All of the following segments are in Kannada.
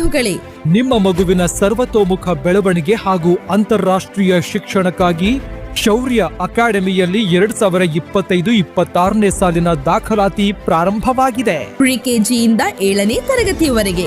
ಬಂಧುಗಳೇ ನಿಮ್ಮ ಮಗುವಿನ ಸರ್ವತೋಮುಖ ಬೆಳವಣಿಗೆ ಹಾಗೂ ಅಂತಾರಾಷ್ಟ್ರೀಯ ಶಿಕ್ಷಣಕ್ಕಾಗಿ ಶೌರ್ಯ ಅಕಾಡೆಮಿಯಲ್ಲಿ ಎರಡ್ ಸಾವಿರ ಇಪ್ಪತ್ತೈದು ಇಪ್ಪತ್ತಾರನೇ ಸಾಲಿನ ದಾಖಲಾತಿ ಪ್ರಾರಂಭವಾಗಿದೆ. ಪ್ರಿಕೆಜಿಯಿಂದ ಏಳನೇ ತರಗತಿಯವರೆಗೆ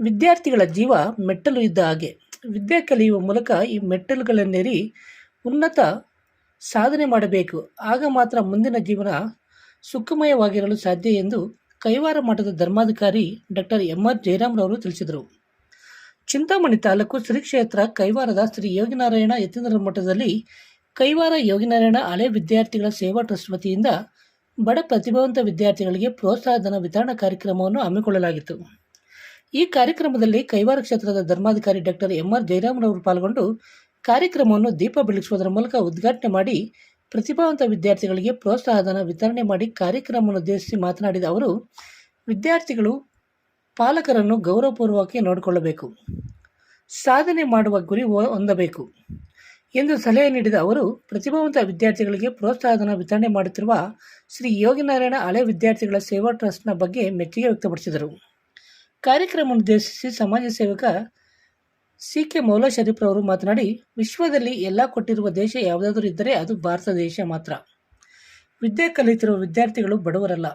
ವಿದ್ಯಾರ್ಥಿಗಳ ಜೀವ ಮೆಟ್ಟಲು ಇದ್ದ ಹಾಗೆ. ವಿದ್ಯೆ ಕಲಿಯುವ ಮೂಲಕ ಈ ಮೆಟ್ಟಲುಗಳನ್ನೇರಿ ಉನ್ನತ ಸಾಧನೆ ಮಾಡಬೇಕು. ಆಗ ಮಾತ್ರ ಮುಂದಿನ ಜೀವನ ಸುಖಮಯವಾಗಿರಲು ಸಾಧ್ಯ ಎಂದು ಕೈವಾರ ಮಠದ ಧರ್ಮಾಧಿಕಾರಿ ಡಾಕ್ಟರ್ ಎಂ. ಆರ್. ಜಯರಾಮ್ರವರು ತಿಳಿಸಿದರು. ಚಿಂತಾಮಣಿ ತಾಲೂಕು ಶ್ರೀ ಕ್ಷೇತ್ರ ಕೈವಾರದ ಶ್ರೀ ಯೋಗಿನಾರಾಯಣ ಯತೀಂದ್ರ ಮಠದಲ್ಲಿ ಕೈವಾರ ಯೋಗಿನಾರಾಯಣ ಹಳೆ ವಿದ್ಯಾರ್ಥಿಗಳ ಸೇವಾ ಟ್ರಸ್ಟ್ ವತಿಯಿಂದ ಬಡ ಪ್ರತಿಭಾವಂತ ವಿದ್ಯಾರ್ಥಿಗಳಿಗೆ ಪ್ರೋತ್ಸಾಹಧನ ವಿತರಣಾ ಕಾರ್ಯಕ್ರಮವನ್ನು ಹಮ್ಮಿಕೊಳ್ಳಲಾಗಿತ್ತು. ಈ ಕಾರ್ಯಕ್ರಮದಲ್ಲಿ ಕೈವಾರ ಕ್ಷೇತ್ರದ ಧರ್ಮಾಧಿಕಾರಿ ಡಾಕ್ಟರ್ ಎಂ ಆರ್ ಜಯರಾಮ್ರವರು ಪಾಲ್ಗೊಂಡು ಕಾರ್ಯಕ್ರಮವನ್ನು ದೀಪ ಬೆಳಗಿಸುವುದರ ಮೂಲಕ ಉದ್ಘಾಟನೆ ಮಾಡಿ ಪ್ರತಿಭಾವಂತ ವಿದ್ಯಾರ್ಥಿಗಳಿಗೆ ಪ್ರೋತ್ಸಾಹಧನ ವಿತರಣೆ ಮಾಡಿ ಕಾರ್ಯಕ್ರಮವನ್ನು ಉದ್ದೇಶಿಸಿ ಮಾತನಾಡಿದ ಅವರು, ವಿದ್ಯಾರ್ಥಿಗಳು ಪಾಲಕರನ್ನು ಗೌರವಪೂರ್ವಕ್ಕೆ ನೋಡಿಕೊಳ್ಳಬೇಕು, ಸಾಧನೆ ಮಾಡುವ ಗುರಿ ಹೊಂದಬೇಕು ಎಂದು ಸಲಹೆ ನೀಡಿದ ಅವರು, ಪ್ರತಿಭಾವಂತ ವಿದ್ಯಾರ್ಥಿಗಳಿಗೆ ಪ್ರೋತ್ಸಾಹಧನ ವಿತರಣೆ ಮಾಡುತ್ತಿರುವ ಶ್ರೀ ಯೋಗಿನಾರಾಯಣ ಹಳೆ ವಿದ್ಯಾರ್ಥಿಗಳ ಸೇವಾ ಟ್ರಸ್ಟ್ನ ಬಗ್ಗೆ ಮೆಚ್ಚುಗೆ ವ್ಯಕ್ತಪಡಿಸಿದರು. ಕಾರ್ಯಕ್ರಮ ಉದ್ದೇಶಿಸಿ ಸಮಾಜ ಸೇವಕ ಸಿ ಕೆ ಮೌಲಾ ರವರು ಮಾತನಾಡಿ, ವಿಶ್ವದಲ್ಲಿ ಎಲ್ಲ ಕೊಟ್ಟಿರುವ ದೇಶ ಯಾವುದಾದರೂ ಇದ್ದರೆ ಅದು ಭಾರತ ದೇಶ ಮಾತ್ರ. ವಿದ್ಯೆ ಕಲಿತಿರುವ ವಿದ್ಯಾರ್ಥಿಗಳು ಬಡವರಲ್ಲ.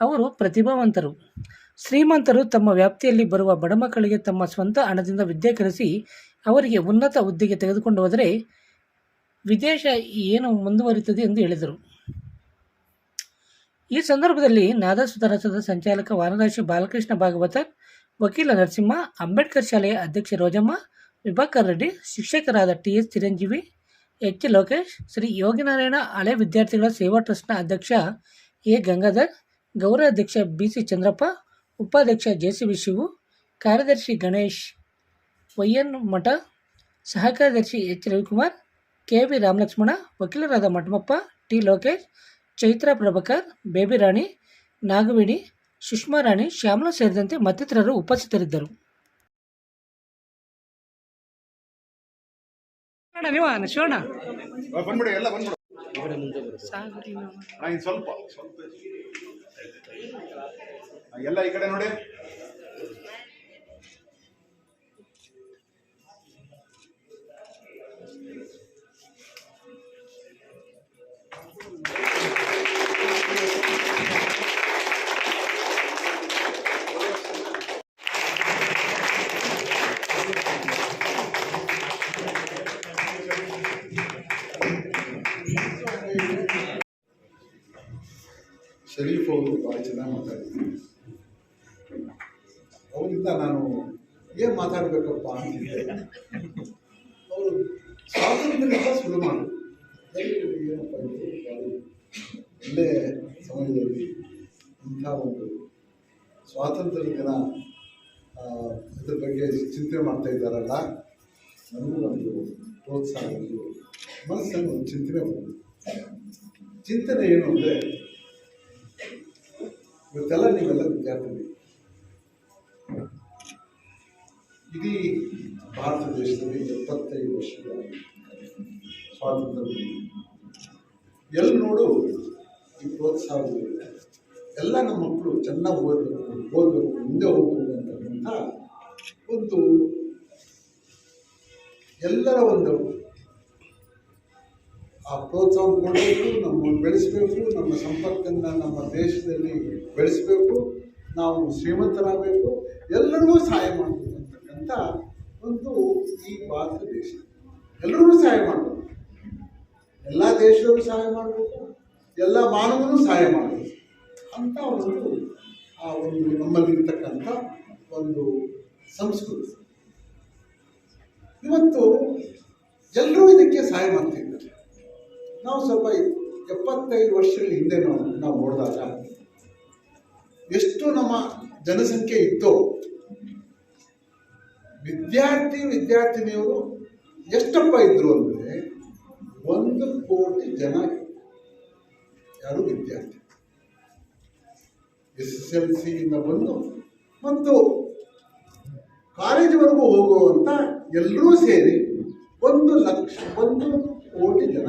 ಅವರು ಪ್ರತಿಭಾವಂತರು. ಶ್ರೀಮಂತರು ತಮ್ಮ ವ್ಯಾಪ್ತಿಯಲ್ಲಿ ಬರುವ ಬಡ ಮಕ್ಕಳಿಗೆ ತಮ್ಮ ಸ್ವಂತ ಹಣದಿಂದ ವಿದ್ಯೆ ಕಲಿಸಿ ಅವರಿಗೆ ಉನ್ನತ ಹುದ್ದೆಗೆ ತೆಗೆದುಕೊಂಡು ಹೋದರೆ ವಿದೇಶ ಏನು ಮುಂದುವರಿಯುತ್ತದೆ ಎಂದು ಹೇಳಿದರು. ಈ ಸಂದರ್ಭದಲ್ಲಿ ನಾದಸುತ ರಥದ ಸಂಚಾಲಕ ವಾನರಾಶಿ ಬಾಲಕೃಷ್ಣ ಭಾಗವತರ್ ವಕೀಲ ನರಸಿಂಹ, ಅಂಬೇಡ್ಕರ್ ಶಾಲೆಯ ಅಧ್ಯಕ್ಷ ರೋಜಮ್ಮ, ವಿಭಾಕರ್ ರೆಡ್ಡಿ, ಶಿಕ್ಷಕರಾದ T S Chiranjeevi, H. Lokesh, Shri Yoginarayana ಹಳೆ ವಿದ್ಯಾರ್ಥಿಗಳ ಸೇವಾ ಟ್ರಸ್ಟ್ನ ಅಧ್ಯಕ್ಷ ಎ. ಗಂಗಾಧರ್ ಗೌರವಾಧ್ಯಕ್ಷ ಬಿ ಸಿ ಚಂದ್ರಪ್ಪ, ಉಪಾಧ್ಯಕ್ಷ ಜೆ ಸಿ ವಿ ಶಿವು, ಕಾರ್ಯದರ್ಶಿ ಗಣೇಶ್ ವೈಎನ್ ಮಠ ಸಹ ಕಾರ್ಯದರ್ಶಿ H. Ravikumar, K. V. Ramalakshmana, ವಕೀಲರಾದ ಮಠಮಪ್ಪ, ಟಿ. ಲೋಕೇಶ್ ಚೈತ್ರ ಪ್ರಭಾಕರ್ ಬೇಬಿ ರಾಣಿ ನಾಗವೇಣಿ ಸುಷ್ಮಾ ರಾಣಿ ಶ್ಯಾಮಲಾ ಸೇರಿದಂತೆ ಮತ್ತಿತರರು ಉಪಸ್ಥಿತರಿದ್ದರು. ಶಿವಣ್ಣ ಸ್ವಲ್ಪ. ಎಲ್ಲ ಈ ಕಡೆ ನೋಡಿ. ಶರೀಫ್ ಅವರು ಭಾಳ ಚೆನ್ನಾಗಿ ಮಾತಾಡಿದ್ರು. ಅವರಿಂದ ನಾನು ಏನು ಮಾತಾಡಬೇಕಪ್ಪ ಅಂತಿದ್ದೆ. ಅವರು ಸ್ವಾತಂತ್ರ್ಯ ಶುರು ಮಾಡಿ. ಏನಪ್ಪ ಇದು? ಭಾರಿ ಒಳ್ಳೆ ಸಮಯದಲ್ಲಿ ಇಂಥ ಒಂದು ಸ್ವಾತಂತ್ರ್ಯ ದಿನ ಇದ್ರ ಬಗ್ಗೆ ಚಿಂತನೆ ಮಾಡ್ತಾ ಇದ್ದಾರಲ್ಲ, ನನಗೂ ಒಂದು ಪ್ರೋತ್ಸಾಹ ಒಂದು ಮನಸ್ಸಲ್ಲಿ ಒಂದು ಚಿಂತನೆ ಬಂತು. ಚಿಂತನೆ ಏನು ಅಂದರೆ ಇವತ್ತೆಲ್ಲ ನೀವೆಲ್ಲ ವಿದ್ಯಾರ್ಥಿಗಳು ಇಡೀ ಭಾರತ ದೇಶದಲ್ಲಿ ಎಪ್ಪತ್ತೈದು ವರ್ಷಗಳ ಸ್ವಾತಂತ್ರ್ಯ. ಎಲ್ಲಿ ನೋಡು, ಈ ಪ್ರೋತ್ಸಾಹ ಎಲ್ಲ ನಮ್ಮ ಮಕ್ಕಳು ಚೆನ್ನಾಗಿ ಓದಬೇಕು ಓದಬೇಕು, ಮುಂದೆ ಹೋಗಬೇಕು ಅಂತಕ್ಕಂಥ ಒಂದು ಎಲ್ಲರ ಒಂದು ಆ ಪ್ರೋತ್ಸಾಹ ಕೊಡಬೇಕು ನಮ್ಮನ್ನು ಬೆಳೆಸಬೇಕು, ನಮ್ಮ ಸಂಪತ್ತನ್ನು ನಮ್ಮ ದೇಶದಲ್ಲಿ ಬೆಳೆಸಬೇಕು, ನಾವು ಶ್ರೀಮಂತರಾಗಬೇಕು, ಎಲ್ಲರಿಗೂ ಸಹಾಯ ಮಾಡಬೇಕು ಅಂತಕ್ಕಂಥ ಒಂದು ಈ ಭಾರತ ದೇಶ. ಎಲ್ಲರಿಗೂ ಸಹಾಯ ಮಾಡಬೇಕು. ಎಲ್ಲ ದೇಶದವರು ಸಹಾಯ ಮಾಡಬೇಕು, ಎಲ್ಲ ಮಾನವನು ಸಹಾಯ ಮಾಡಬೇಕು ಅಂತ ಒಂದು ಆ ಒಂದು ನಮ್ಮಲ್ಲಿರ್ತಕ್ಕಂಥ ಒಂದು ಸಂಸ್ಕೃತಿ. ಇವತ್ತು ಎಲ್ಲರೂ ಇದಕ್ಕೆ ಸಹಾಯ ಮಾಡ್ತಿದ್ದಾರೆ. ನಾವು ಸ್ವಲ್ಪ ಎಪ್ಪತ್ತೈದು ವರ್ಷಗಳ ಹಿಂದೆ ನಾವು ನೋಡಿದಾಗ ಎಷ್ಟು ನಮ್ಮ ಜನಸಂಖ್ಯೆ ಇತ್ತೋ, ವಿದ್ಯಾರ್ಥಿ ವಿದ್ಯಾರ್ಥಿನಿಯವರು ಎಷ್ಟಪ್ಪ ಇದ್ರು ಅಂದರೆ ಒಂದು ಕೋಟಿ ಜನ ಯಾರು ವಿದ್ಯಾರ್ಥಿ ಎಸ್ ಎಸ್ ಎಲ್ ಸಿಯಿಂದ ಬಂದು ಮತ್ತು ಕಾಲೇಜ್ವರೆಗೂ ಹೋಗುವಂಥ ಎಲ್ಲರೂ ಸೇರಿ ಒಂದು ಲಕ್ಷ, ಒಂದು ಕೋಟಿ ಜನ.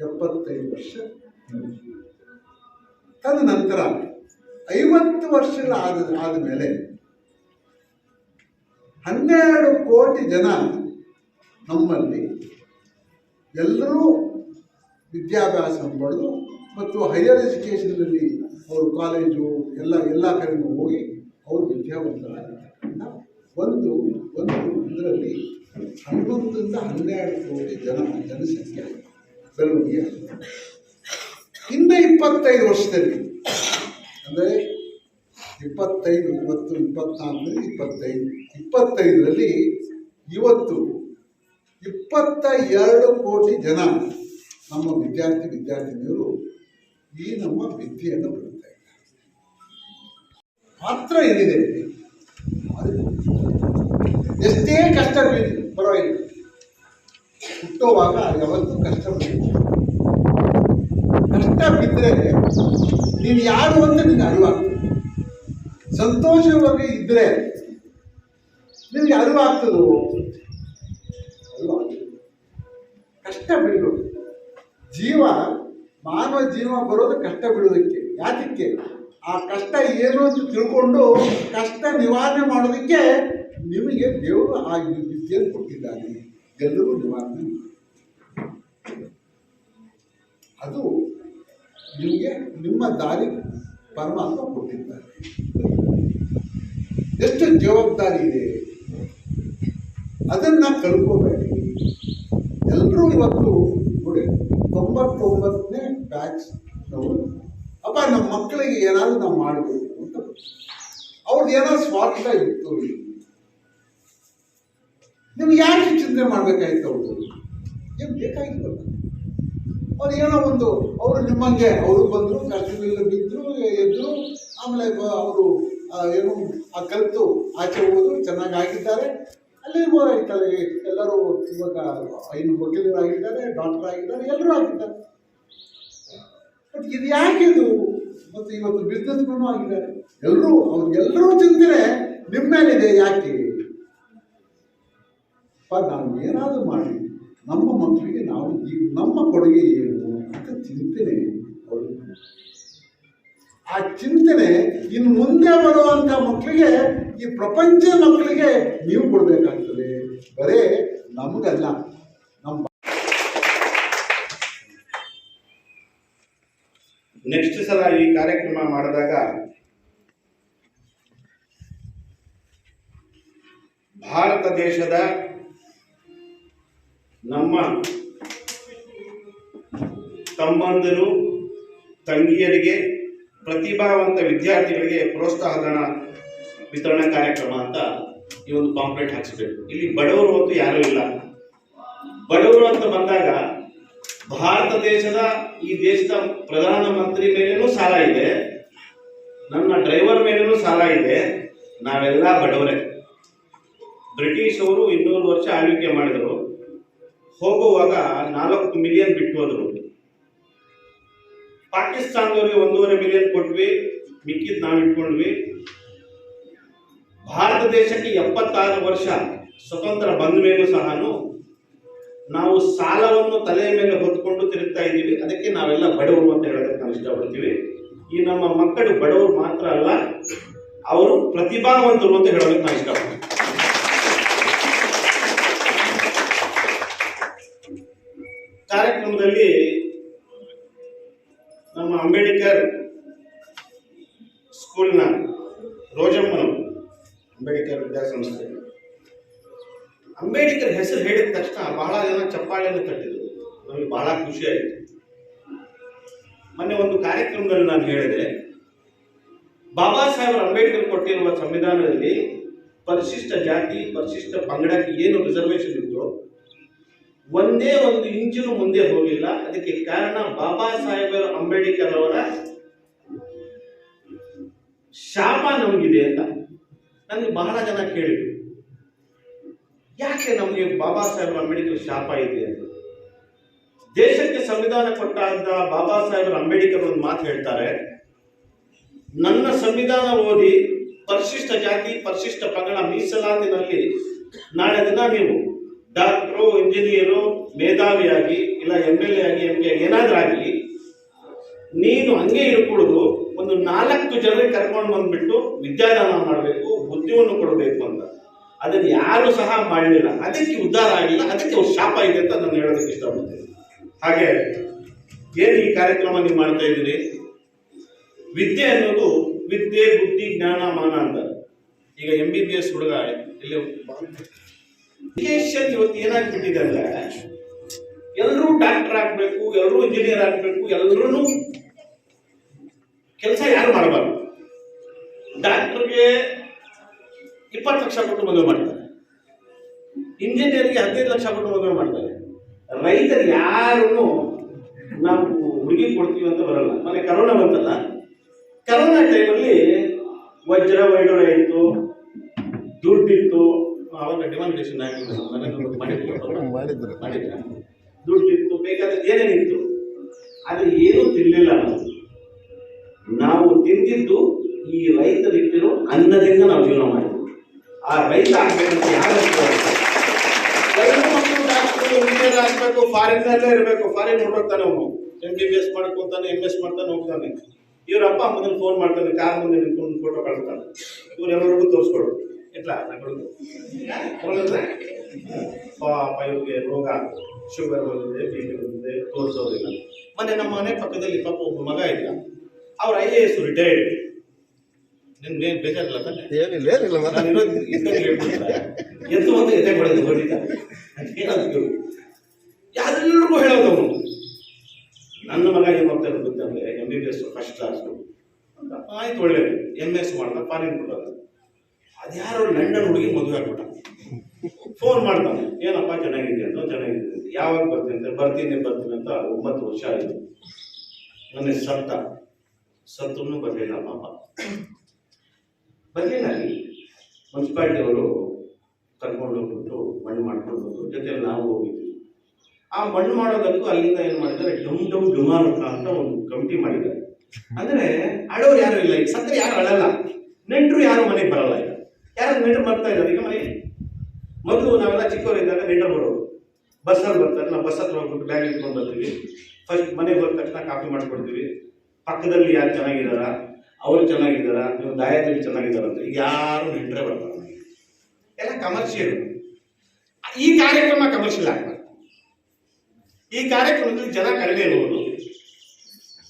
ಎಪ್ಪತ್ತೈದು ವರ್ಷ ತದನಂತರ ಐವತ್ತು ವರ್ಷಗಳಾದ ಆದಮೇಲೆ ಹನ್ನೆರಡು ಕೋಟಿ ಜನ ನಮ್ಮಲ್ಲಿ ಎಲ್ಲರೂ ವಿದ್ಯಾಭ್ಯಾಸ ಪಡೆದು ಮತ್ತು ಹೈಯರ್ ಎಜುಕೇಷನಲ್ಲಿ ಅವರು ಕಾಲೇಜು ಎಲ್ಲ ಎಲ್ಲ ಕಡೆಗೂ ಹೋಗಿ ಅವರು ವಿದ್ಯಾವಂತರಾಗಿರ್ತಕ್ಕಂಥ ಒಂದು ಒಂದು ಇದರಲ್ಲಿ ಹನ್ನೊಂದರಿಂದ ಹನ್ನೆರಡು ಕೋಟಿ ಜನ ಜನಸಂಖ್ಯೆ ಬೆಳವಣಿಗೆ. ಹಿಂದೆ ಇಪ್ಪತ್ತೈದು ವರ್ಷದಲ್ಲಿ, ಅಂದರೆ ಇಪ್ಪತ್ತೈದು ಇವತ್ತು ಇಪ್ಪತ್ನಾಲ್ಕರಲ್ಲಿ ಇಪ್ಪತ್ತೈದು, ಇಪ್ಪತ್ತೈದರಲ್ಲಿ ಇವತ್ತು ಇಪ್ಪತ್ತ ಎರಡು ಕೋಟಿ ಜನ ನಮ್ಮ ವಿದ್ಯಾರ್ಥಿ, ವಿದ್ಯಾರ್ಥಿನಿಯರು ಈ ನಮ್ಮ ವಿದ್ಯೆಯನ್ನು ಬರುತ್ತಾ ಇದ್ದಾರೆ. ಮಾತ್ರ ಏನಿದೆ? ಎಷ್ಟೇ ಕಷ್ಟ ಬೀಳಿ ಪರವಾಗಿಲ್ಲ. ಹುಟ್ಟುವಾಗ ಯಾವತ್ತೂ ಕಷ್ಟ ಬೀಳಿ ಕಷ್ಟ ಬಿದ್ದರೆ ನೀನು ಯಾರು ಅಂತ ನಿನ್ನ ಅರಿವಾಗ್ತದೆ. ಸಂತೋಷವಾಗಿ ಇದ್ದರೆ ಅರಿವಾಗ್ತದೋ? ಅರಿವಾಗ್ತದೆ. ಕಷ್ಟ ಬಿಡು ಜೀವ, ಮಾನವ ಜೀವ ಬರೋದು ಕಷ್ಟ ಬಿಡೋದಕ್ಕೆ. ಯಾತಕ್ಕೆ ಆ ಕಷ್ಟ ಏನು ಅಂತ ತಿಳ್ಕೊಂಡು ಕಷ್ಟ ನಿವಾರಣೆ ಮಾಡೋದಕ್ಕೆ ನಿಮಗೆ ದೇವರು ಆ ವಿದ್ಯೆಯನ್ನು ಕೊಟ್ಟಿದ್ದಾನೆ. ಎಲ್ಲರೂ ನಿವಾರಣೆ ಅದು ನಿಮಗೆ ನಿಮ್ಮ ದಾರಿ ಪರಮಾತ್ಮ ಕೊಟ್ಟಿದ್ದಾರೆ. ಎಷ್ಟು ಜವಾಬ್ದಾರಿ ಇದೆ? ಅದನ್ನ ಕಳ್ಕೋಬೇಡಿ. ಎಲ್ಲರೂ ಇವತ್ತು ನೋಡಿ, ತೊಂಬತ್ತೊಂಬತ್ತನೇ ಬ್ಯಾಚ್ ನಾವು ಅಪ್ಪ ನಮ್ಮ ಮಕ್ಕಳಿಗೆ ಏನಾದರೂ ನಾವು ಮಾಡಬೇಕು ಅಂತ ಅವ್ರದ್ದು ಏನಾದ್ರು ಸ್ವಾರ್ಥ ಇತ್ತು ನಿಮ್ಗೆ ಯಾಕೆ ಚಿಂತೆ ಮಾಡ್ಬೇಕಾಯ್ತು ಅವ್ರದ್ದು ಏನು ಬೇಕಾಗಿಲ್ಲ ಅವ್ರು ಏನೋ ಒಂದು, ಅವರು ನಿಮ್ಮಂಗೆ, ಅವರು ಬಂದರು ಕಷ್ಟದಲ್ಲಿ ಬಿದ್ದರು ಎದ್ದರು ಆಮೇಲೆ ಅವರು ಏನು, ಆ ಕಲಿತು, ಆಚೆ ಹೋದರು, ಚೆನ್ನಾಗಿ ಆಗಿದ್ದಾರೆ. ಅಲ್ಲಿ ಆಗಿದ್ದಾರೆ ಎಲ್ಲರೂ ಇವಾಗ ವಕೀಲರು ಆಗಿದ್ದಾರೆ, ಡಾಕ್ಟರ್ ಆಗಿದ್ದಾರೆ, ಎಲ್ಲರೂ ಆಗಿದ್ದಾರೆ. ಬಟ್ ಇದು ಯಾಕೆ ಇದು? ಮತ್ತು ಇವತ್ತು ಬಿಸ್ನೆಸ್ ಆಗಿದ್ದಾರೆ ಎಲ್ಲರೂ ಅವ್ರು ಎಲ್ಲರೂ ಚಿಂತನೆ ನಿಮ್ಮ ಮೇಲಿದೆ ಯಾಕೆ? ನಾನು ಏನಾದರೂ ಮಾಡಿ ನಮ್ಮ ಮಕ್ಕಳಿಗೆ ನಾವು ಈ ನಮ್ಮ ಕೊಡುಗೆ ಏನು ಅಂತ ಚಿಂತನೆ ಅವರು ಆ ಚಿಂತನೆ ಇನ್ನು ಮುಂದೆ ಬರುವಂಥ ಮಕ್ಕಳಿಗೆ, ಈ ಪ್ರಪಂಚ ಮಕ್ಕಳಿಗೆ ನೀವು ಕೊಡಬೇಕಾಗ್ತದೆ. ಬರೇ ನಮಗಲ್ಲ, ನಮ್ಮ ನೆಕ್ಸ್ಟ್ ಸಲ ಈ ಕಾರ್ಯಕ್ರಮ ಮಾಡಿದಾಗ ಭಾರತ ದೇಶದ ನಮ್ಮ ತಮ್ಮಂದರು, ತಂಗಿಯರಿಗೆ ಪ್ರತಿಭಾವಂತ ವಿದ್ಯಾರ್ಥಿಗಳಿಗೆ ಪ್ರೋತ್ಸಾಹಧನ ವಿತರಣಾ ಕಾರ್ಯಕ್ರಮ ಅಂತ ಈ ಒಂದು ಪಾಂಪ್ಲೆಟ್ ಹಾಕಿಸ್ಬೇಕು ಇಲ್ಲಿ ಬಡವರು ಅಂತೂ ಯಾರೂ ಇಲ್ಲ. ಬಡವರು ಅಂತ ಬಂದಾಗ ಭಾರತ ದೇಶದ ಈ ದೇಶದ ಪ್ರಧಾನ ಮಂತ್ರಿ ಮೇಲೇನೂ ಸಾಲ ಇದೆ, ನನ್ನ ಡ್ರೈವರ್ ಮೇಲೇನೂ ಸಾಲ ಇದೆ, ನಾವೆಲ್ಲ ಬಡವರೇ. ಬ್ರಿಟಿಷ್ ಅವರು ಇನ್ನೂರು ವರ್ಷ ಆಳ್ವಿಕೆ ಮಾಡಿದರು. ಹೋಗುವಾಗ ನಾಲ್ಕು ಮಿಲಿಯನ್ ಬಿಟ್ಟು ಹೋದರು. ಪಾಕಿಸ್ತಾನದವರಿಗೆ ಒಂದೂವರೆ ಮಿಲಿಯನ್ ಕೊಟ್ವಿ, ಮಿಕ್ಕಿದ್ ನಾವು ಇಟ್ಕೊಂಡ್ವಿ. ಭಾರತ ದೇಶಕ್ಕೆ ಎಪ್ಪತ್ತಾರು ವರ್ಷ ಸ್ವತಂತ್ರ ಬಂದ ಮೇಲೂ ಸಹ ನಾವು ಸಾಲವನ್ನು ತಲೆಯ ಮೇಲೆ ಹೊತ್ಕೊಂಡು ತಿರುಗ್ತಾ ಇದ್ದೀವಿ. ಅದಕ್ಕೆ ನಾವೆಲ್ಲ ಬಡವರು ಅಂತ ಹೇಳೋದಕ್ಕೆ ನಾವು ಇಷ್ಟಪಡ್ತೀವಿ. ಈ ನಮ್ಮ ಮಕ್ಕಳು ಬಡವರು ಮಾತ್ರ ಅಲ್ಲ, ಅವರು ಪ್ರತಿಭಾವಂತರು ಅಂತ ಹೇಳೋದಕ್ಕೆ ನಾವು ಇಷ್ಟಪಡ್ತೀವಿ. ಕಾರ್ಯಕ್ರಮದಲ್ಲಿ ನಮ್ಮ ಅಂಬೇಡ್ಕರ್ ಸ್ಕೂಲ್ನ ರೋಜಮ್ಮನ ಅಂಬೇಡ್ಕರ್ ವಿದ್ಯಾಸಂಸ್ಥೆ. ಅಂಬೇಡ್ಕರ್ ಹೆಸರು ಹೇಳಿದ ತಕ್ಷಣ ಬಹಳ ಜನ ಚಪ್ಪಾಳೆಯನ್ನು ತಟ್ಟಿದ್ರು. ನನಗೆ ಬಹಳ ಖುಷಿ ಆಯಿತು. ಮೊನ್ನೆ ಒಂದು ಕಾರ್ಯಕ್ರಮದಲ್ಲಿ ನಾನು ಹೇಳಿದೆ, ಬಾಬಾ ಸಾಹೇಬ್ ಅಂಬೇಡ್ಕರ್ ಕೊಟ್ಟಿರುವ ಸಂವಿಧಾನದಲ್ಲಿ ಪರಿಶಿಷ್ಟ ಜಾತಿ, ಪರಿಶಿಷ್ಟ ಪಂಗಡಕ್ಕೆ ಏನು ರಿಸರ್ವೇಶನ್ ಇತ್ತು ಒಂದೇ ಒಂದು ಇಂಚಿನ ಮುಂದೆ ಹೋಗಿಲ್ಲ. ಅದಕ್ಕೆ ಕಾರಣ ಬಾಬಾ ಸಾಹೇಬರು ಅಂಬೇಡ್ಕರ್ ಅವರ ಶಾಪ ನಮಗಿದೆ ಅಂತ ನನಗೆ ಬಹಳ ಜನ ಕೇಳಿದ್ರು. ಯಾಕೆ ನಮಗೆ ಬಾಬಾ ಸಾಹೇಬ್ ಅಂಬೇಡ್ಕರ್ ಶಾಪ ಇದೆ ಅಂತ? ದೇಶಕ್ಕೆ ಸಂವಿಧಾನ ಕೊಟ್ಟಂತ ಬಾಬಾ ಸಾಹೇಬ್ ಅಂಬೇಡ್ಕರ್ ಒಂದು ಮಾತು ಹೇಳ್ತಾರೆ, ನನ್ನ ಸಂವಿಧಾನ ಓದಿ ಪರಿಶಿಷ್ಟ ಜಾತಿ, ಪರಿಶಿಷ್ಟ ಪಂಗಡ ಮೀಸಲಾತಿನಲ್ಲಿ ನಾಳೆ ದಿನ ನೀವು ಡಾಕ್ಟ್ರು, ಇಂಜಿನಿಯರು, ಮೇಧಾವಿಯಾಗಿ ಇಲ್ಲ ಎಂ ಎಲ್ ಎ ಆಗಿ ಎಂ ಪಿ ಏನಾದ್ರೂ ಆಗಲಿ, ನೀನು ಹಂಗೆ ಇರ್ಕೊಡುದು ಒಂದು ನಾಲ್ಕು ಜನರಿಗೆ ಕರ್ಕೊಂಡು ಬಂದ್ಬಿಟ್ಟು ವಿದ್ಯಾದಾನ ಮಾಡಬೇಕು, ಬುದ್ಧಿಯನ್ನು ಕೊಡಬೇಕು ಅಂತ. ಅದನ್ನು ಯಾರು ಸಹ ಮಾಡಲಿಲ್ಲ. ಅದಕ್ಕೆ ಉದ್ಧಾರ ಆಗಿಲ್ಲ, ಅದಕ್ಕೆ ಅವ್ರು ಶಾಪ ಇದೆ ಅಂತ ನಾನು ಹೇಳೋದಕ್ಕೆ ಇಷ್ಟಪಡ್ತೇನೆ. ಹಾಗೆ, ಏನು ಈ ಕಾರ್ಯಕ್ರಮ ನೀವು ಮಾಡ್ತಾ ಇದ್ದೀರಿ? ವಿದ್ಯೆ ಅನ್ನೋದು ವಿದ್ಯೆ, ಬುದ್ಧಿ, ಜ್ಞಾನ, ಮಾನ ಅಂತ. ಈಗ ಎಂ ಬಿ ಬಿ ಎಸ್ ಹುಡುಗ, ಇಲ್ಲಿ ಎಜುಕೇಶನ್ ಇವತ್ತು ಏನಾಗ್ಬಿಟ್ಟಿದೆ ಅಂದ್ರೆ ಎಲ್ಲರೂ ಡಾಕ್ಟರ್ ಆಗ್ಬೇಕು ಎಲ್ಲರೂ ಇಂಜಿನಿಯರ್ ಆಗ್ಬೇಕು ಎಲ್ಲರೂ ಕೆಲಸ ಯಾರು ಮಾಡಬಾರ್ದು. ಡಾಕ್ಟರ್ಗೆ ಇಪ್ಪತ್ತು ಲಕ್ಷ ಕೊಟ್ಟು ಮದುವೆ ಮಾಡ್ತಾರೆ. ಇಂಜಿನಿಯರ್ಗೆ ಹದಿನೈದು ಲಕ್ಷ ಕೊಟ್ಟು ಮದುವೆ ಮಾಡ್ತಾರೆ. ರೈತರು ಯಾರನ್ನು ನಾವು ಹುಡುಗಿ ಕೊಡ್ತೀವಿ ಅಂತ ಬರಲ್ಲ. ಮನೆ ಕರೋನಾ ಬಂತಲ್ಲ? ಕರೋನಾ ಟೈಮಲ್ಲಿ ವಜ್ರ ವೈಡೂರ ಇತ್ತು, ದುಡ್ಡಿತ್ತು ಅವಾಗ ಮಾಡಿದ್ರು. ಮಾಡಿದ್ರ. ದುಡ್ಡಿತ್ತು ಬೇಕಾದ್ರೆ ಏನೇನಿತ್ತು ಅದು ಏನೂ ತಿನ್ನಲಿಲ್ಲ ನಾವು. ನಾವು ತಿಂದಿದ್ದು ಈ ರೈತರಿಟ್ಟಿರೋ ಅನ್ನದಿಂದ ನಾವು ಜೀವನ ಮಾಡಿದ್ವಿ. ಆ ರೈತ ಆಗ್ಬೇಕಂತ ಯಾರು ಎಲ್ಲರೂ ಮಕ್ಕಳು ಡಾಕ್ಟರ್ ಇಂಜಿನಿಯರ್ ಆಗ್ಬೇಕು ಫಾರಿನ್ನಲ್ಲೇ ಇರಬೇಕು. ಫಾರಿನ್ ಹೊರಡ್ತಾನೆ ಅವನು. ಎಂ ಬಿ ಬಿ ಎಸ್ ಮಾಡ್ಕೊತಾನೆ ಎಂ ಎಸ್ ಮಾಡ್ತಾನೆ ಹೋಗ್ತಾನೆ. ಇವ್ರ ಅಪ್ಪ ಅಮ್ಮನ ಫೋನ್ ಮಾಡ್ತಾನೆ ಕಾರ್ ಮುಂದೆ ನಿಂತ್ಕೊಂಡು ಫೋಟೋ ಕಳ್ತಾನೆ ಇವ್ರೆಲ್ಲರಿಗೂ ತೋರಿಸ್ಕೊಡು. ಎಟ್ಲ ನಗೊಳ್ದು ಪಾಪ ಇವ್ರಿಗೆ ರೋಗ ಶುಗರ್ ಬಂದಿದೆ ಬಿ ಪಿ ಬಂದಿದೆ ತೋರಿಸೋದಿಲ್ಲ. ಮೊನ್ನೆ ನಮ್ಮ ಮನೆ ಪಕ್ಕದಲ್ಲಿ ಪಾಪ ಒಬ್ಬ ಮಗ ಇದ್ದ. ಅವ್ರ ಐ ಎ ಎಸ್ ರಿಟೈರ್ಡ್ ನಿಮ್ಗೆ ಏನ್ ಬೇಜಾರಿಲ್ಲ ತಾನೆ? ಏನಿಲ್ಲ ಏನಿಲ್ಲ. ಎದ್ದು ಒಂದು ಎದೆ ಬಡಿದು ಹೊಡಿತಾರೆ ಏನಾದ್ರು ಯಾರೆಲ್ಲರಿಗೂ ಹೇಳೋದು ಅವನು. ನನ್ನ ಮಗ ಏನು ಮಾಡ್ತಾ ಇರೋದು ಗೊತ್ತಂದ್ರೆ M B B S first class ಆಯ್ತು ಒಳ್ಳೇದು. ಎಂ ಎಸ್ ಮಾಡ್ದ ಫಾರಿನ್ ಕೊಡೋದು ಅದ್ಯಾರೋ ಲಂಡನ್ ಹುಡುಗಿ ಮದುವೆ ಆಗ್ಬಿಟ್ಟ. ಫೋನ್ ಮಾಡ್ತಾನೆ, ಏನಪ್ಪ ಚೆನ್ನಾಗಿದೆ ಅಂತ ಚೆನ್ನಾಗಿದೆ. ಯಾವಾಗ ಬರ್ತೀನಿ ಅಂತ, ಬರ್ತೀನಿ ಬರ್ತೀನಿ ಅಂತ ಒಂಬತ್ತು ವರ್ಷ ಆಯಿತು. ನನಗೆ ಸತ್ತ ಸತ್ತೂ ಬರಲಿಲ್ಲ ಪಾಪ ಬರಲಿಲ್ಲ ಅಲ್ಲಿ ಮುನ್ಸಿಪಾಲ್ಟಿ ಅವರು ಕರ್ಕೊಂಡು ಹೋಗ್ಬಿಟ್ಟು ಮಣ್ಣು ಮಾಡ್ಕೊಂಡು ಬಂದು ಜೊತೆಲಿ ನಾವು ಹೋಗಿದ್ವಿ. ಆ ಮಣ್ಣು ಮಾಡೋದಕ್ಕೂ ಅಲ್ಲಿಂದ ಏನು ಮಾಡಿದ್ದಾರೆ, ಡಮ್ ಡಮ್ ಡುಮಾರುಕ ಅಂತ ಒಂದು ಕಮಿಟಿ ಮಾಡಿದ್ದಾರೆ. ಅಂದ್ರೆ ಅಳೋರು ಯಾರು ಇಲ್ಲ ಈಗ ಸತ್ತರೆ ಯಾರು ಅಳಲ್ಲ. ನೆಂಟರು ಯಾರು ಮನೆಗೆ ಬರಲ್ಲ ಈಗ. ಯಾರು ಮೀಟರ್ ಬರ್ತಾ ಇದ್ದಾರೆ. ಈಗ ಮನೆಗೆ ಮೊದಲು ನಾವೆಲ್ಲ ಚಿಕ್ಕವರಿದ್ದಾಗ ಮೀಟರ್ ಬರೋದು. ಬಸ್ಸಲ್ಲಿ ಬರ್ತಾರೆ. ನಾವು ಬಸ್ ಹತ್ರ ಹೋಗ್ಬಿಟ್ಟು ಬ್ಯಾಗ್ ಇಟ್ಕೊಂಡು ಬರ್ತೀವಿ. ಫಸ್ಟ್ ಮನೆಗೆ ಹೋದ ತಕ್ಷಣ ಕಾಫಿ ಮಾಡ್ಕೊಡ್ತೀವಿ. ಪಕ್ಕದಲ್ಲಿ ಯಾರು ಚೆನ್ನಾಗಿದಾರ ಅವರು ಚೆನ್ನಾಗಿದ್ದಾರ? ನೀವು ದಾಯದಲ್ಲಿ ಚೆನ್ನಾಗಿದ್ದಾರ ಅಂತ ಯಾರು ನೆಂಟ್ರೆ ಬರ್ತಾರೆ. ಎಲ್ಲ ಕಮರ್ಷಿಯಲ್ ಈ ಕಾರ್ಯಕ್ರಮ ಕಮರ್ಷಿಯಲ್ ಆಗ್ಬಾರ್ದು ಈ ಕಾರ್ಯಕ್ರಮದಲ್ಲಿ ಜನ ಕಡಿಮೆ ಇರಬಹುದು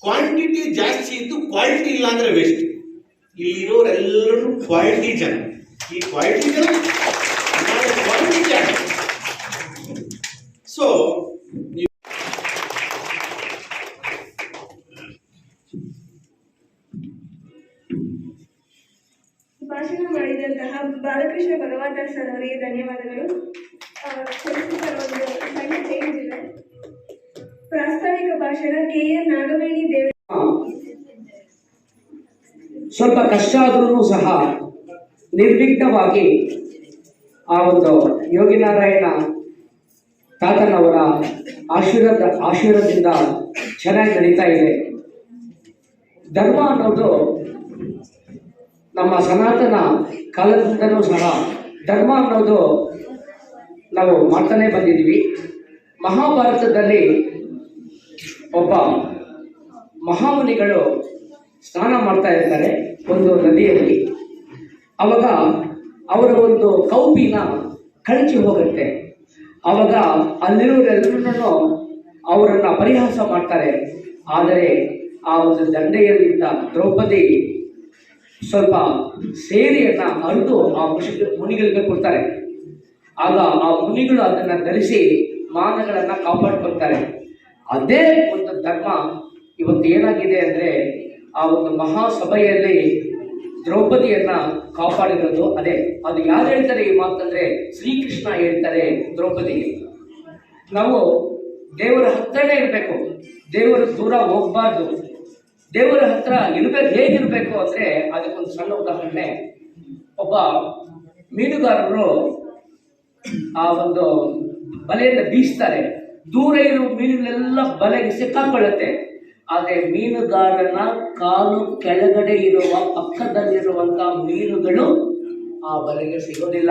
ಕ್ವಾಂಟಿಟಿ ಜಾಸ್ತಿ ಇದ್ದು ಕ್ವಾಲಿಟಿ ಇಲ್ಲ ಅಂದ್ರೆ ವೇಸ್ಟ್ ಇಲ್ಲಿರೋರೆಲ್ಲರೂ ಕ್ವಾಲಿಟಿ ಜನ. ಈ ಪಾಯಿಂಟ್ ಕ್ವಾಲಿಟಿ ಸೊ ಭಾಷಣ ಮಾಡಿದಂತಹ ಬಾಲಕೃಷ್ಣ ಭಗವಾನ್ ಸರ್ ಅವರಿಗೆ ಧನ್ಯವಾದಗಳು. ಆ, ಒಂದು ಸಣ್ಣ ಚೇಂಜ್ ಇದೆ. ಪ್ರಾಸ್ತಾವಿಕ ಭಾಷಣ ಕೆ ಎನ್ ನಾಗವೇಣಿ ದೇವ ಸ್ವಲ್ಪ ಕಷ್ಟ ಆದ್ರೂ ಸಹ ನಿರ್ವಿಘ್ನವಾಗಿ ಆ ಒಂದು ಯೋಗಿನಾರಾಯಣ ತಾತನವರ ಆಶೀರ್ವಾದ, ಆಶೀರ್ವಾದದಿಂದ ಚೆನ್ನಾಗಿ ನಡೀತಾ ಇದೆ. ಧರ್ಮ ಅನ್ನೋದು ನಮ್ಮ ಸನಾತನ ಕಾಲದಿಂದಲೂ ಸಹ ಧರ್ಮ ಅನ್ನೋದು ನಾವು ಮಾಡ್ತಾನೆ ಬಂದಿದ್ದೀವಿ. ಮಹಾಭಾರತದಲ್ಲಿ ಒಬ್ಬ ಮಹಾಮುನಿಗಳು ಸ್ನಾನ ಮಾಡ್ತಾ ಇರ್ತಾರೆ ಒಂದು ನದಿಯಲ್ಲಿ. ಅವಾಗ ಅವರ ಒಂದು ಕೌಪಿನ ಕಳಚಿ ಹೋಗುತ್ತೆ. ಅವಾಗ ಅಲ್ಲಿರೋರೆಲ್ಲರೂ ಅವರನ್ನ ಪರಿಹಾಸ ಮಾಡ್ತಾರೆ. ಆದರೆ ಆ ಒಂದು ದಂಡೆಯಲ್ಲಿದ್ದ ದ್ರೌಪದಿ ಸ್ವಲ್ಪ ಸೇರಿಯನ್ನ ಅರಿದು ಆ ಮುಷಿ ಮುನಿಗಳಿಗೆ ಕೊಡ್ತಾರೆ. ಆಗ ಆ ಮುನಿಗಳು ಅದನ್ನ ಧರಿಸಿ ಮಾನಗಳನ್ನ ಕಾಪಾಡ್ಕೊಳ್ತಾರೆ. ಅದೇ ಒಂದು ಧರ್ಮ ಇವತ್ತು ಏನಾಗಿದೆ ಅಂದ್ರೆ ಆ ಒಂದು ಮಹಾಸಭೆಯಲ್ಲಿ ದ್ರೌಪದಿಯನ್ನ ಕಾಪಾಡಿರೋದು ಅದೇ. ಅದು ಯಾರು ಹೇಳ್ತಾರೆ ಈ ಮಾತಂದ್ರೆ? ಶ್ರೀಕೃಷ್ಣ ಹೇಳ್ತಾರೆ ದ್ರೌಪದಿಗೆ. ನಾವು ದೇವರ ಹತ್ರನೇ ಇರಬೇಕು. ದೇವರ ದೂರ ಹೋಗ್ಬಾರ್ದು. ದೇವರ ಹತ್ರ ಇರ್ಬೇಕು, ಹೇಗಿರ್ಬೇಕು ಅಂದ್ರೆ ಅದಕ್ಕೊಂದು ಸಣ್ಣ ಉದಾಹರಣೆ. ಒಬ್ಬ ಮೀನುಗಾರರು ಆ ಒಂದು ಬಲೆಯನ್ನು ಬೀಸ್ತಾರೆ. ದೂರ ಇರುವ ಮೀನುಗಳೆಲ್ಲ ಬಲೆಗೆ ಸಿಕ್ಕಾಕೊಳ್ಳುತ್ತೆ. ಆದರೆ ಮೀನುಗಾರನ ಕಾಲು ಕೆಳಗಡೆ ಇರುವ ಪಕ್ಕದಲ್ಲಿರುವಂಥ ಮೀನುಗಳು ಆ ಬಲೆಗೆ ಸಿಗೋದಿಲ್ಲ.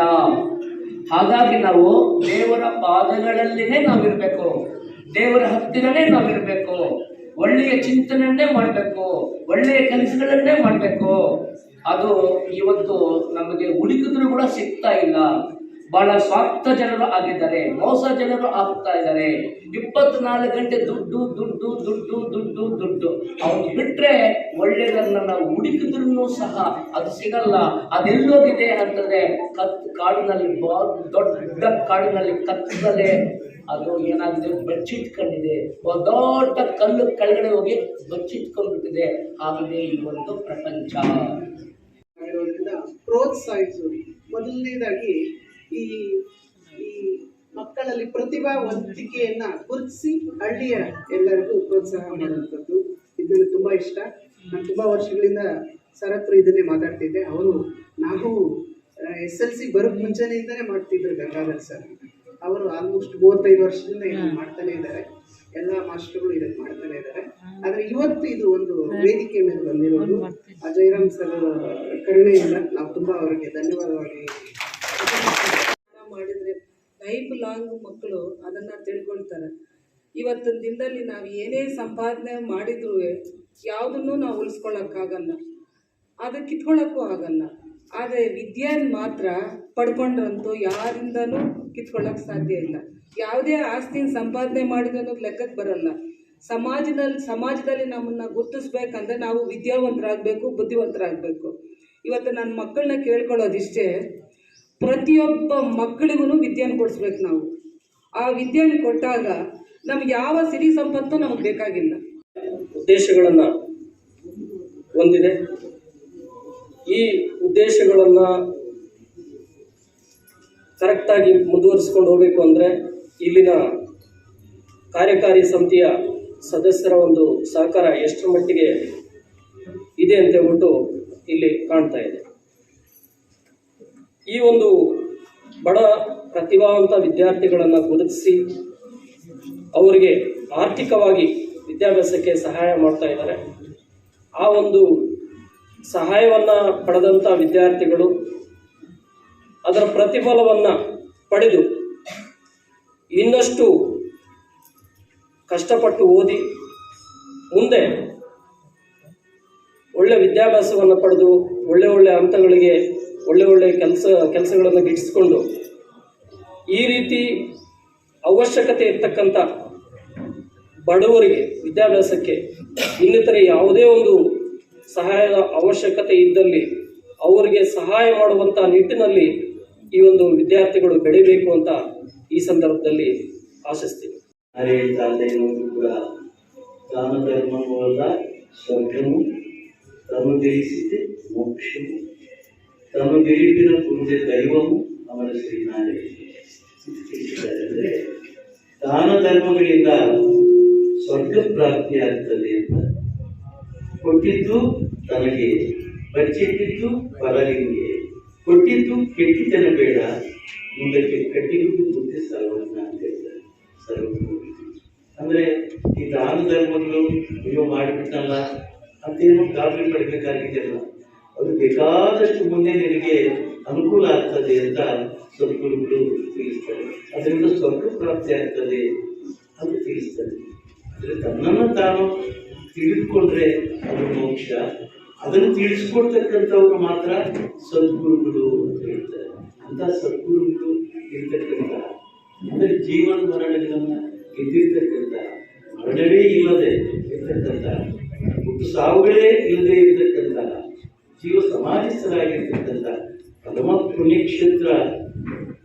ಹಾಗಾಗಿ ನಾವು ದೇವರ ಪಾದಗಳಲ್ಲಿನೇ ನಾವಿರ್ಬೇಕು. ದೇವರ ಹತ್ತಿರನೇ ನಾವಿರ್ಬೇಕು. ಒಳ್ಳೆಯ ಚಿಂತನೆಯನ್ನೇ ಮಾಡಬೇಕು. ಒಳ್ಳೆಯ ಕೆಲಸಗಳನ್ನೇ ಮಾಡಬೇಕು. ಅದು ಇವತ್ತು ನಮಗೆ ಹುಡುಕಿದ್ರು ಕೂಡ ಸಿಗ್ತಾ ಇಲ್ಲ. ಬಹಳ ಸ್ವಾರ್ಥ ಜನರು ಆಗಿದ್ದಾರೆ, ಮೋಸ ಜನರು ಆಗ್ತಾ ಇದ್ದಾರೆ. ಇಪ್ಪತ್ನಾಲ್ಕು ಗಂಟೆ ದುಡ್ಡು ದುಡ್ಡು ದುಡ್ಡು ದುಡ್ಡು ದುಡ್ಡು. ಅವ್ನು ಬಿಟ್ರೆ ಒಳ್ಳೆಯದನ್ನ ನಾವು ಹುಡುಕಿದ್ರೂ ಸಹ ಅದು ಸಿಗಲ್ಲ. ಅದೆಲ್ಲೋಗಿದೆ ಅಂತಂದ್ರೆ ಕತ್ ಕಾಡಿನಲ್ಲಿ ದೊಡ್ಡ ಕಾಡಿನಲ್ಲಿ ಕತ್ತಲೆ. ಅದು ಏನಾಗಿದೆ? ಬಚ್ಚಿಟ್ಕೊಂಡಿದೆ ದೊಡ್ಡ ಕಲ್ಲು ಕೆಳಗಡೆ ಹೋಗಿ ಬಚ್ಚಿಟ್ಕೊಂಡ್ಬಿಟ್ಟಿದೆ ಆಗಿದೆ ಈ ಒಂದು ಪ್ರಪಂಚ. ಪ್ರೋತ್ಸಾಹಿಸು. ಮೊದಲನೇದಾಗಿ ಈ ಈ ಮಕ್ಕಳಲ್ಲಿ ಪ್ರತಿಭಾ ವಂತಿಕೆಯನ್ನ ಗುರುತಿಸಿ ಹಳ್ಳಿಯ ಎಲ್ಲರಿಗೂ ಪ್ರೋತ್ಸಾಹ ಮಾಡುವಂಥದ್ದು. ಇದು ನನಗೆ ತುಂಬ ಇಷ್ಟ. ನಾನು ತುಂಬ ವರ್ಷಗಳಿಂದ ಸರ್ ಹತ್ರ ಇದನ್ನೇ ಮಾತಾಡ್ತಿದ್ದೆ. ಅವರು ನಾವು ಎಸ್ ಎಲ್ ಸಿ ಬರೋಕ್ಕೆ ಮುಂಚೆನೆಯಿಂದನೇ ಮಾಡ್ತಿದ್ರು ಗಂಗಾಧರ್ ಸರ್. ಅವರು ಆಲ್ಮೋಸ್ಟ್ ಮೂವತ್ತೈದು ವರ್ಷದಿಂದ ಇದನ್ನ ಮಾಡ್ತಾನೆ ಇದ್ದಾರೆ. ಎಲ್ಲ ಮಾಸ್ಟರ್ಗಳು ಇದನ್ನ ಮಾಡ್ತಾನೆ ಇದ್ದಾರೆ. ಆದ್ರೆ ಇವತ್ತು ಇದು ಒಂದು ವೇದಿಕೆ ಮೇಲೆ ಬಂದಿರೋದು. ಆ ಜಯರಾಮ್ ಸರ್ ಕರುಣೆಯಿಂದ ನಾವು ತುಂಬಾ ಅವರಿಗೆ ಧನ್ಯವಾದವಾಗಿ ಲೈಫ್ ಮಕ್ಕಳು ಅದನ್ನ ತಿಳ್ಕೊಳ್ತಾರೆ. ಇವತ್ತಿನ ದಿನದಲ್ಲಿ ನಾವು ಏನೇ ಸಂಪಾದನೆ ಮಾಡಿದ್ರು ಯಾವುದನ್ನು ನಾವು ಉಳಿಸ್ಕೊಳ್ಳೋಕ್ಕಾಗಲ್ಲ ಅದು ಕಿತ್ಕೊಳ್ಳೋಕ್ಕೂ ಆಗಲ್ಲ. ಆದರೆ ವಿದ್ಯೆಯನ್ನು ಮಾತ್ರ ಪಡ್ಕೊಂಡ್ರಂತೂ ಯಾರಿಂದನೂ ಕಿತ್ಕೊಳ್ಳೋಕೆ ಸಾಧ್ಯ ಇಲ್ಲ. ಯಾವುದೇ ಆಸ್ತಿನ ಸಂಪಾದನೆ ಮಾಡಿದ ಅನ್ನೋದು ಲೆಕ್ಕಕ್ಕೆ ಬರಲ್ಲ. ಸಮಾಜದಲ್ಲಿ ಸಮಾಜದಲ್ಲಿ ನಮ್ಮನ್ನು ಗುರುತಿಸ್ಬೇಕಂದ್ರೆ ನಾವು ವಿದ್ಯಾವಂತರಾಗಬೇಕು, ಬುದ್ಧಿವಂತರಾಗಬೇಕು. ಇವತ್ತು ನನ್ನ ಮಕ್ಕಳನ್ನ ಕೇಳ್ಕೊಳ್ಳೋದಿಷ್ಟೇ ಪ್ರತಿಯೊಬ್ಬ ಮಕ್ಕಳಿಗೂ ವಿದ್ಯೆಯನ್ನು ಕೊಡಿಸ್ಬೇಕು ನಾವು. ಆ ವಿದ್ಯೆಯನ್ನು ಕೊಟ್ಟಾಗ ನಮ್ಗೆ ಯಾವ ಸಿರಿ ಸಂಪತ್ತು ನಮಗೆ ಬೇಕಾಗಿಲ್ಲ. ಉದ್ದೇಶಗಳನ್ನು ಹೊಂದಿದೆ. ಈ ಉದ್ದೇಶಗಳನ್ನು ಕರೆಕ್ಟಾಗಿ ಮುಂದುವರಿಸ್ಕೊಂಡು ಹೋಗಬೇಕು ಅಂದರೆ ಇಲ್ಲಿನ ಕಾರ್ಯಕಾರಿ ಸಮಿತಿಯ ಸದಸ್ಯರ ಒಂದು ಸಹಕಾರ ಎಷ್ಟರ ಮಟ್ಟಿಗೆ ಇದೆ ಅಂತ ಹೇಳ್ಬಿಟ್ಟು ಇಲ್ಲಿ ಕಾಣ್ತಾ ಇದೆ. ಈ ಒಂದು ಬಡ ಪ್ರತಿಭಾವಂತ ವಿದ್ಯಾರ್ಥಿಗಳನ್ನು ಗುರುತಿಸಿ ಅವರಿಗೆ ಆರ್ಥಿಕವಾಗಿ ವಿದ್ಯಾಭ್ಯಾಸಕ್ಕೆ ಸಹಾಯ ಮಾಡ್ತಾ ಇದ್ದಾರೆ. ಆ ಒಂದು ಸಹಾಯವನ್ನು ಪಡೆದಂಥ ವಿದ್ಯಾರ್ಥಿಗಳು ಅದರ ಪ್ರತಿಫಲವನ್ನು ಪಡೆದು ಇನ್ನಷ್ಟು ಕಷ್ಟಪಟ್ಟು ಓದಿ ಮುಂದೆ ಒಳ್ಳೆ ವಿದ್ಯಾಭ್ಯಾಸವನ್ನು ಪಡೆದು ಒಳ್ಳೆ ಒಳ್ಳೆ ಹಂತಗಳಿಗೆ ಒಳ್ಳೆ ಒಳ್ಳೆ ಕೆಲಸ, ಕೆಲಸಗಳನ್ನು ಗಿಟ್ಟಿಸಿಕೊಂಡು ಈ ರೀತಿ ಅವಶ್ಯಕತೆ ಇರ್ತಕ್ಕಂಥ ಬಡವರಿಗೆ ವಿದ್ಯಾಭ್ಯಾಸಕ್ಕೆ ಇನ್ನಿತರ ಯಾವುದೇ ಒಂದು ಸಹಾಯದ ಅವಶ್ಯಕತೆ ಇದ್ದಲ್ಲಿ ಅವರಿಗೆ ಸಹಾಯ ಮಾಡುವಂಥ ನಿಟ್ಟಿನಲ್ಲಿ ಈ ಒಂದು ವಿದ್ಯಾರ್ಥಿಗಳು ಬೆಳಿಬೇಕು ಅಂತ ಈ ಸಂದರ್ಭದಲ್ಲಿ ಆಶಿಸ್ತೀವಿ ಕೂಡ ದಾನ ಸ್ವರ್ಗವು ತಮಗೆಲುಬಿನ ಕುರಿತ ದೈವವು ಅವನ ಶ್ರೀನಾರಾಯಣ ಅಂದರೆ ದಾನ ಧರ್ಮಗಳಿಂದ ಸ್ವರ್ಗ ಪ್ರಾಪ್ತಿಯಾಗ್ತದೆ ಅಂತ. ಕೊಟ್ಟಿದ್ದು ತನಗೆ ಬಚ್ಚಿಟ್ಟಿದ್ದು ಪರರಿಗೆ ಕೊಟ್ಟಿದ್ದು ಕೆಟ್ಟಿತನ ಬೇಡ, ಮುಂದಕ್ಕೆ ಕಟ್ಟಿದ್ದು ಬುದ್ಧಿ ಸರ್ವಜ್ಞ ಅಂತ ಹೇಳ್ತಾರೆ. ಸರ್ವಜ್ಞ. ಅಂದರೆ ಈ ದಾನ ಧರ್ಮಗಳು ನೀವು ಮಾಡಿಬಿಟ್ಟಲ್ಲ, ಅಂತೇನು ಕಾಫಿ ಪಡಬೇಕಾಗಿದೆಯಲ್ಲ. ಅದು ಬೇಕಾದಷ್ಟು ಮುಂದೆ ನಿನಗೆ ಅನುಕೂಲ ಆಗ್ತದೆ ಅಂತ ಸದ್ಗುರುಗಳು ತಿಳಿಸ್ತಾರೆ. ಅದರಿಂದ ಸ್ವರ್ಗ ಪ್ರಾಪ್ತಿ ಆಗ್ತದೆ ಅಂತ ತಿಳಿಸ್ತಾರೆ. ಅಂದ್ರೆ ತನ್ನನ್ನು ತಾನು ತಿಳಿದುಕೊಂಡ್ರೆ ಅದು ಮೋಕ್ಷ. ಅದನ್ನು ತಿಳಿಸ್ಕೊಡ್ತಕ್ಕಂಥವ್ರು ಮಾತ್ರ ಸದ್ಗುರುಗಳು ಅಂತ ಹೇಳ್ತಾರೆ. ಅಂತ ಸದ್ಗುರುಗಳು ಇರ್ತಕ್ಕಂಥ, ಅಂದರೆ ಜೀವನ ಮರಣಗಳನ್ನ ಗೆದ್ದಿರ್ತಕ್ಕಂಥ ಮರಣವೇ ಇಲ್ಲದೆ ಇರ್ತಕ್ಕಂಥ ಸಾವುಗಳೇ ಇಲ್ಲದೆ ಇರ್ತಕ್ಕಂಥ ಜೀವ ಸಮಾಧಿಸ್ಥರಾಗಿರ್ತಕ್ಕಂಥ ಪರಮ ಪುಣ್ಯಕ್ಷೇತ್ರ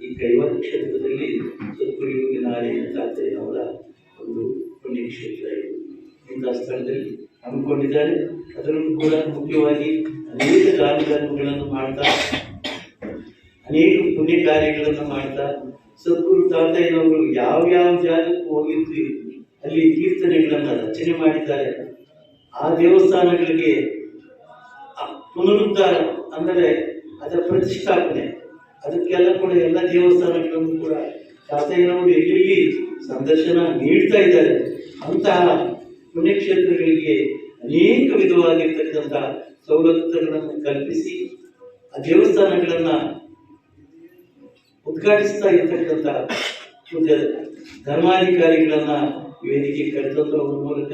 ಈ ಕೈವಾರ ಕ್ಷೇತ್ರದಲ್ಲಿ ಸದ್ಗುರು ನಾರಾಯಣ ತಾತಯ್ಯನವರ ಒಂದು ಪುಣ್ಯಕ್ಷೇತ್ರ ಇದೆ. ಇಂಥ ಸ್ಥಳದಲ್ಲಿ ಹಮ್ಮಿಕೊಂಡಿದ್ದಾರೆ. ಅದರಲ್ಲೂ ಕೂಡ ಮುಖ್ಯವಾಗಿ ಅನೇಕ ಕಾರ್ಯಕ್ರಮಗಳನ್ನು ಮಾಡ್ತಾ, ಅನೇಕ ಪುಣ್ಯ ಕಾರ್ಯಗಳನ್ನು ಮಾಡ್ತಾ, ಸದ್ಗುರು ತಾತಯ್ಯನವರು ಯಾವ ಯಾವ ಜಾಗಕ್ಕೆ ಹೋಗಿದ್ವಿ, ಅಲ್ಲಿ ಕೀರ್ತನೆಗಳನ್ನು ರಚನೆ ಮಾಡಿದ್ದಾರೆ. ಆ ದೇವಸ್ಥಾನಗಳಿಗೆ ಪುನರುದ್ಧಾರ ಅಂದರೆ ಅದರ ಪ್ರತಿಷ್ಠಾಪನೆ ಅದಕ್ಕೆಲ್ಲ ಕೂಡ ಎಲ್ಲ ದೇವಸ್ಥಾನಗಳನ್ನು ಕೂಡ ತಾತಯ್ಯನವರು ಎಲ್ಲೆಲ್ಲಿ ಸಂದರ್ಶನ ನೀಡ್ತಾ ಇದ್ದಾರೆ. ಅಂತಹ ಪುಣ್ಯಕ್ಷೇತ್ರಗಳಿಗೆ ಅನೇಕ ವಿಧವಾಗಿರ್ತಕ್ಕಂಥ ಸವಲತ್ತುಗಳನ್ನು ಕಲ್ಪಿಸಿ ಆ ದೇವಸ್ಥಾನಗಳನ್ನು ಉದ್ಘಾಟಿಸ್ತಾ ಇರ್ತಕ್ಕಂಥ ಧರ್ಮಾಧಿಕಾರಿಗಳನ್ನ ವೇದಿಕೆ ಕರೆತಂದ್ರ ಮೂಲಕ